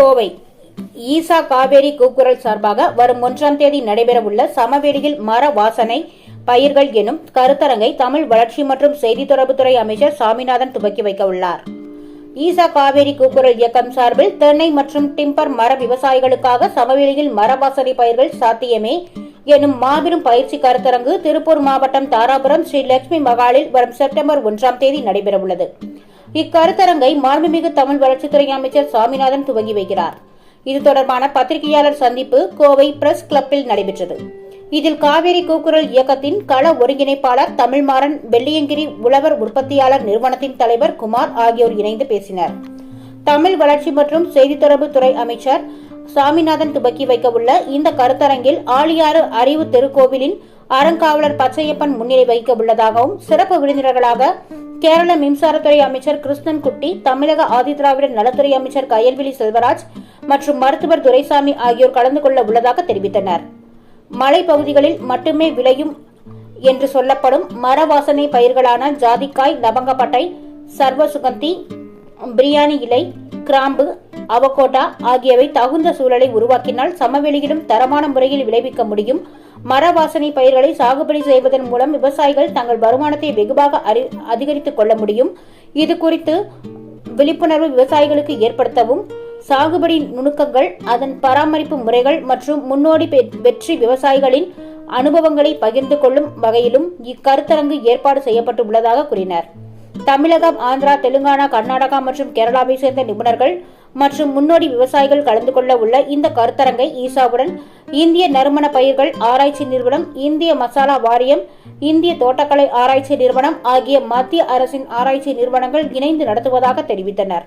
கோவை. ஈசா காவேரி கூக்குரல் சார்பாக வரும் ஒன்றாம் தேதி நடைபெறவுள்ள சமவெளியில் மர வாசனை பயிர்கள் எனும் கருத்தரங்கை தமிழ் வளர்ச்சி மற்றும் செய்தி தொடர்புத்துறை அமைச்சர் சாமிநாதன் துவக்கி வைக்க உள்ளார். ஈசா காவேரி கூக்குரல் இயக்கம் சார்பில் தென்னை மற்றும் டிம்பர் மர விவசாயிகளுக்காக சமவெளியில் மர வாசனை பயிர்கள் சாத்தியமே எனும் மாபெரும் பயிற்சி கருத்தரங்கு திருப்பூர் மாவட்டம் தாராபுரம் ஸ்ரீ லட்சுமி மகாலில் வரும் செப்டம்பர் ஒன்றாம் தேதி நடைபெறவுள்ளது. இக்கருத்தரங்கை மாண்புமிகு தமிழ் வளர்ச்சித்துறை அமைச்சர் சாமிநாதன் துவங்கி வைக்கிறார். இது தொடர்பான பத்திரிகையாளர் சந்திப்பு கோவை பிரஸ் கிளப்பில் நடைபெற்றது. இதில் காவேரி கூக்குரல் இயக்கத்தின் கள ஒருங்கிணைப்பாளர் தமிழ்மாறன் வெள்ளியங்கிரி உழவர் உற்பத்தியாளர் நிறுவனத்தின் தலைவர் குமார் ஆகியோர் இணைந்து பேசினர். தமிழ் வளர்ச்சி மற்றும் செய்தி தொடர்பு துறை அமைச்சர் சாமிநாதன் துவக்கி வைக்க உள்ள இந்த கருத்தரங்கில் ஆழியாறு அறிவு திருக்கோவிலின் அறங்காவலர் பச்சையப்பன் முன்னிலை வகிக்க உள்ளதாகவும் சிறப்பு விருந்தினர்களாக கேரள மின்சாரத்துறை அமைச்சர் கிருஷ்ணன் குட்டி தமிழக ஆதிதிராவிடர் நலத்துறை அமைச்சர் கயல்விழி செல்வராஜ் மற்றும் மருத்துவர் துரைசாமி ஆகியோர் கலந்து கொள்ள உள்ளதாக தெரிவித்தனர். மலைப்பகுதிகளில் மட்டுமே விளையும் என்று சொல்லப்படும் மர வாசனை பயிர்களான ஜாதிக்காய் லவங்கப்பட்டை சர்வ சுகந்தி பிரியாணி இலை கிராம்பு அவகோட்டா ஆகியவை தகுந்த சூழலை உருவாக்கினால் சமவெளியிலும் தரமான முறையில் விளைவிக்க முடியும். மர வாசனை பயிர்களை சாகுபடி செய்வதன் மூலம் விவசாயிகள் தங்கள் வருமானத்தை வெகுவாக அதிகரித்துக் கொள்ள முடியும். இது குறித்து விழிப்புணர்வு விவசாயிகளுக்கு ஏற்படுத்தவும் சாகுபடி நுணுக்கங்கள் அதன் பராமரிப்பு முறைகள் மற்றும் முன்னோடி வெற்றி விவசாயிகளின் அனுபவங்களை பகிர்ந்து கொள்ளும் வகையிலும் இக்கருத்தரங்கு ஏற்பாடு செய்யப்பட்டு உள்ளதாக கூறினர். தமிழகம் ஆந்திரா தெலுங்கானா கர்நாடகா மற்றும் கேரளாவை சேர்ந்த நிபுணர்கள் மற்றும் முன்னோடி விவசாயிகள் கலந்து கொள்ள உள்ள இந்த கருத்தரங்கை ஈசாவுடன் இந்திய நறுமண பயிர்கள் ஆராய்ச்சி நிறுவனம் இந்திய மசாலா வாரியம் இந்திய தோட்டக்கலை ஆராய்ச்சி நிறுவனம் ஆகிய மத்திய அரசின் ஆராய்ச்சி நிறுவனங்கள் இணைந்து நடத்துவதாக தெரிவித்தனர்.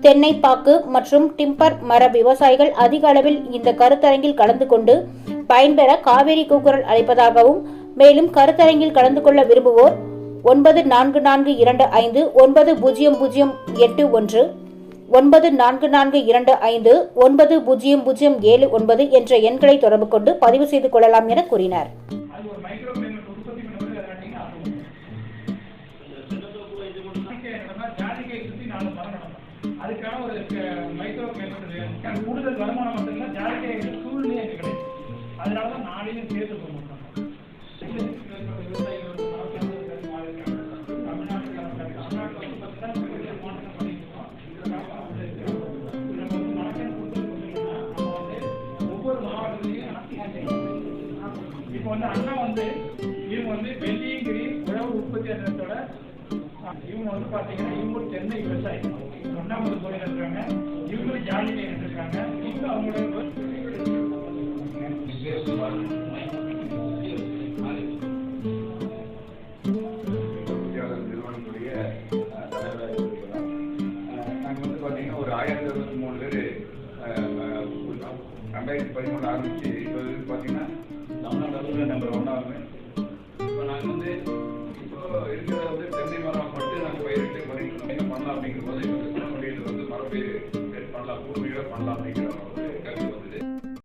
தென்னை பாக்கு மற்றும் டிம்பர் மர விவசாயிகள் அதிக அளவில் இந்த கருத்தரங்கில் கலந்து கொண்டு பயன்பெற காவேரி கூக்குரல் அழைப்பதாகவும் மேலும் கருத்தரங்கில் கலந்து கொள்ள விரும்புவோர் ஒன்பது நான்கு நான்கு இரண்டு ஐந்து ஒன்பது பூஜ்ஜியம் பூஜ்ஜியம் எட்டு ஒன்று ஒன்பது நான்கு நான்கு இரண்டு ஐந்து ஒன்பது பூஜ்ஜியம் பூஜ்ஜியம் ஏழு ஒன்பது என்ற எண்களை தொடர்பு கொண்டு பதிவு செய்து கொள்ளலாம் என கூறினார். அதுக்கான ஒரு மைக்ரோ கூடுதல் வருமானம் மட்டும் சூழ்நிலை அதனால தான் நாளையும் சேர்த்து இப்போ வந்து அண்ணா வந்து இவங்க வந்து வெள்ளியங்கிரி உழவு உற்பத்தி நிலையத்தோட இவங்க வந்து பாத்தீங்கன்னா இவங்க தென்னை விவசாயி. ஒன்னாமது கோயில் இருக்காங்க இவங்களும் ஜாலியில் இருக்காங்க இவங்க அவங்களோட பொறியாளர் நிறுவனத்துடைய அஹ், தலைவராக இருக்கிறோம் நாங்கள் வந்து பார்த்தீங்கன்னா ஒரு ஆயிரத்தி இருபத்தி மூணு பேர் ரெண்டாயிரத்தி பதிமூணு ஆரம்பிச்சு நம்பர் ஒன் இப்போ நாங்கள் வந்து இப்போ இருக்கிற வந்து தென்னை மரம் மட்டும் நாங்கள் பயிரிட்டு பண்ணிட்டு பண்ணலாம் அப்படிங்கிற போது எங்களுக்கு வந்து மரப்பயிர் பண்ணலாம் பூமியோட பண்ணலாம் அப்படிங்கிற